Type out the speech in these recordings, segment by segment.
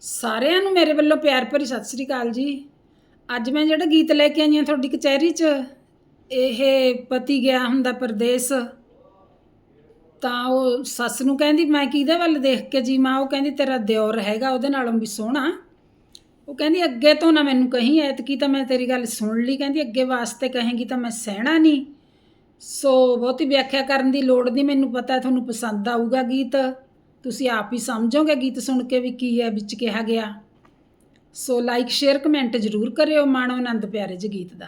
ਸਾਰਿਆਂ ਨੂੰ ਮੇਰੇ ਵੱਲੋਂ ਪਿਆਰ ਭਰੀ ਸਤਿ ਸ੍ਰੀ ਅਕਾਲ ਜੀ। ਅੱਜ ਮੈਂ ਜਿਹੜਾ ਗੀਤ ਲੈ ਕੇ ਆਈ ਹਾਂ ਤੁਹਾਡੀ ਕਚਹਿਰੀ 'ਚ, ਇਹ ਪਤੀ ਗਿਆ ਹੁੰਦਾ ਪਰਦੇਸ। ਤਾਂ ਉਹ ਸੱਸ ਨੂੰ ਕਹਿੰਦੀ, ਮੈਂ ਕਿਹਦੇ ਵੱਲ ਦੇਖ ਕੇ ਜੀ ਮਾਂ? ਉਹ ਕਹਿੰਦੀ, ਤੇਰਾ ਦਿਓਰ ਹੈਗਾ, ਉਹਦੇ ਨਾਲੋਂ ਵੀ ਸੋਹਣਾ। ਉਹ ਕਹਿੰਦੀ, ਅੱਗੇ ਤੋਂ ਨਾ ਮੈਨੂੰ ਕਹੀਂ, ਐਤਕੀ ਤਾਂ ਮੈਂ ਤੇਰੀ ਗੱਲ ਸੁਣ ਲਈ। ਕਹਿੰਦੀ, ਅੱਗੇ ਵਾਸਤੇ ਕਹੇਗੀ ਤਾਂ ਮੈਂ ਸਹਿਣਾ ਨਹੀਂ। ਸੋ ਬਹੁਤੀ ਵਿਆਖਿਆ ਕਰਨ ਦੀ ਲੋੜ ਨਹੀਂ, ਮੈਨੂੰ ਪਤਾ, ਤੁਹਾਨੂੰ ਪਸੰਦ ਆਊਗਾ ਗੀਤ। ਤੁਸੀਂ ਆਪ ਹੀ ਸਮਝੋਗੇ ਗੀਤ ਸੁਣ ਕੇ ਵੀ ਕੀ ਹੈ, ਵਿੱਚ ਕਿਹਾ ਗਿਆ। ਸੋ ਲਾਈਕ ਸ਼ੇਅਰ ਕਮੈਂਟ ਜ਼ਰੂਰ ਕਰਿਓ ਮਾਣੋ ਆਨੰਦ ਪਿਆਰੇ ਜੀ ਗੀਤ ਦਾ।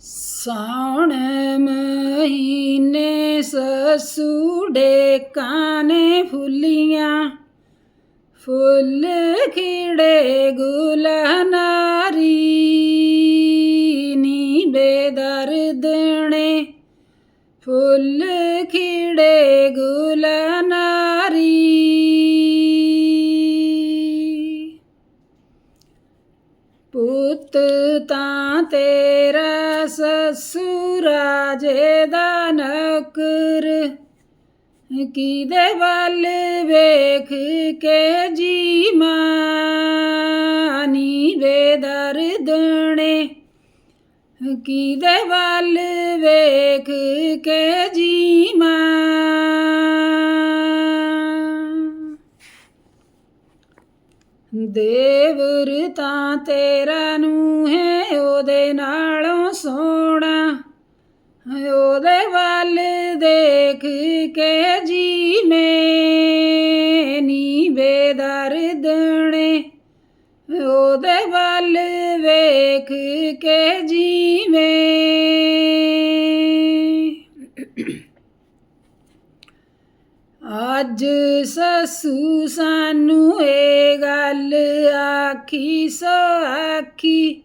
ਸਾਉਣ ਮਹੀਨੇ ਸਸੂੜੇ ਕਾਨੇ ਫੁੱਲੀਆਂ, ਫੁੱਲ ਖਿੜੇ ਗੁਲਨਾਰੀ ਨੀ ਬੇਦਰਦਣੇ ਫੁੱਲ ਖਿੜੇ ਗੁਲਨਾਰੀ ਪੁੱਤ ਤਾਂ ਤੇਰਾ ਸਸੁਰਾ ਜੇ ਦਾ ਨਕਰ ਕਿਦੇ ਵੱਲ ਵੇਖ ਕੇ ਜੀ ਮਾਨੀ ਬੇਦਰਦਣੇ ਕਿਦੇ ਵੱਲ ਵੇਖ ਕੇ ਜੀ ਮਾਂ ਦੇਵਰ ਤਾਂ ਤੇਰਾ ਨੂੰ ਹੈ, ਉਹਦੇ ਨਾਲੋਂ ਸੋਹਣਾ। ਉਹਦੇ ਵੱਲ ਦੇਖ ਕੇ ਜੀ ਵੇਖ ਕੇ ਜੀ ਅੱਜ ਸਸੂ ਸਾਨੂੰ ਇਹ ਗੱਲ ਆਖੀ, ਸੋ ਆਖੀ,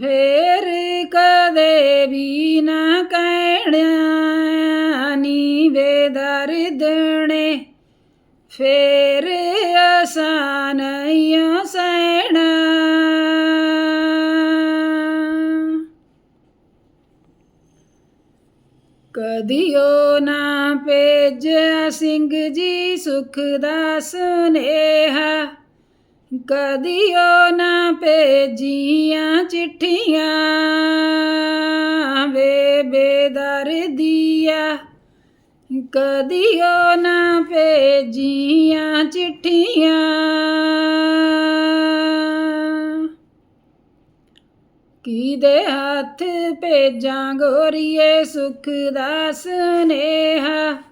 ਫੇਰ ਕਦੇ ਵੀ ਨਾ ਕਹਿਣਾ ਨੀ ਬੇਦਰਦਣੇ ਫੇਰ ਕਦਿਓ ਨਾ ਭੇਜਿਆ ਸਿੰਘ ਜੀ ਸੁਖ ਦਾ ਸੁਨੇਹਾ। ਕਦਿਓ ਨਾ ਭੇਜੀਆਂ ਚਿੱਠੀਆਂ ਵੇ ਬੇਦਰਦੀਆ। ਕਦਿਓ ਨਾ ਭੇਜੀਆਂ ਚਿੱਠੀਆਂ ਦੇ ਹੱਥ ਭੇਜਾਂ ਗੋਰੀਏ ਸੁਖ ਦਾ ਸੁਨੇਹਾ?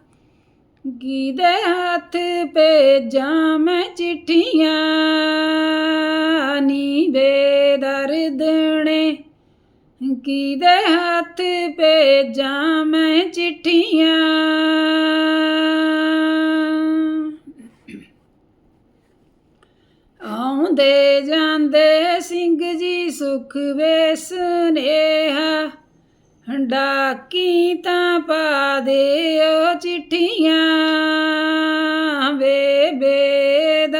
ਕਿਦੇ ਹੱਥ ਭੇਜਾਂ ਮੈਂ ਚਿੱਠੀਆਂ? ਨੀ। ਬੇਦਰਦਣੇ ਕਿਦੇ ਹੱਥ ਭੇਜਾਂ ਮੈਂ ਚਿੱਠੀਆਂ? ਆਉਂਦੇ ਜਾਂਦੇ ਸਿੰਘ ਜੀ ਸੁਖ ਵੇ ਸੁਨੇਹਾ ਡਾਕੀ ਤਾਂ ਪਾ ਦਿਓ ਚਿੱਠੀਆਂ ਵੇ ਬੇਦਰਦੀਆ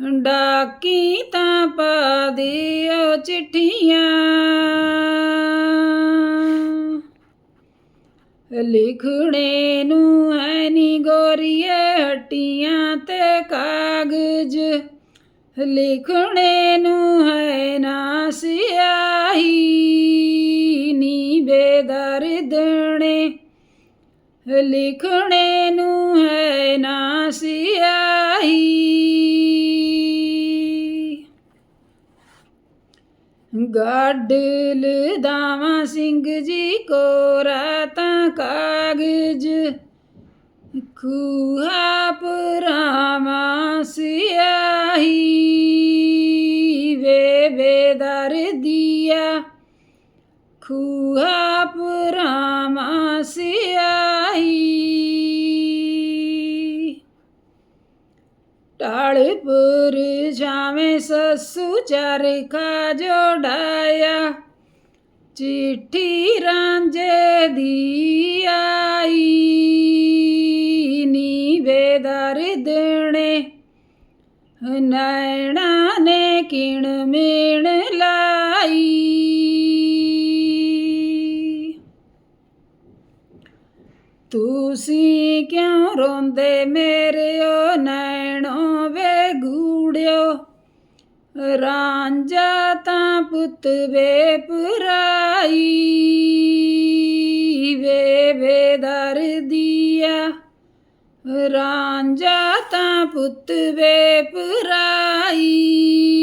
ਡਾਕੀ ਤਾਂ ਪਾ ਦਿਓ ਚਿੱਠੀਆਂ। ਲਿਖਣੇ ਨੂੰ ਹੈ ਨੀ ਗੋਰੀਏ ਹੱਟੀਆਂ ਤੇ ਕਾਗਜ਼। ਲਿਖਣੇ ਨੂੰ ਹੈ ਨਾ ਸਿਆਹੀ, ਨੀ ਬੇਦਰ ਦਣੇ ਲਿਖਣੇ ਨੂੰ ਹੈ ਨਾ ਸਿਆਹੀ ਗੱਡਲ ਦਾਵਾ ਸਿੰਘ ਜੀ ਕੋਰਾ ਤਾਂ ਕਾਗਜ਼, ਖੂਹਾ ਪਰਾਮਾ ਸਿਆਹੀ ਵੇ ਵੇ ਦਰ ਦੀਆ, ਖੂਹਾ ਪਰਾਮਾ ਸਿਆਹੀ। ਢਾਲਪੁਰ ਜਾਵੇਂ ਸੱਸੂ ਚਰਖਾ ਜੋੜਾਇਆ। ਚਿੱਠੀ ਰਾਂਝੇ ਦੀ ਆਈ ਨੀ ਬੇਦਰਦਣੇ ਨੈਣਾ ਨੇ ਕਿਣ ਤੁਸੀਂ ਕਿਉਂ ਰੋਂਦੇ ਮੇਰੇ ਓ ਨੈਣੋ ਵੇ ਗੂੜਿਓ ਰਾਂਝਾ ਤਾਂ ਪੁੱਤ ਵੇ ਪੁਰਾਈ ਵੇ ਵੇ ਦਰਦੀਆ ਰਾਂਝਾ ਤਾਂ ਪੁੱਤ ਵੇ ਪੁਰਾਈ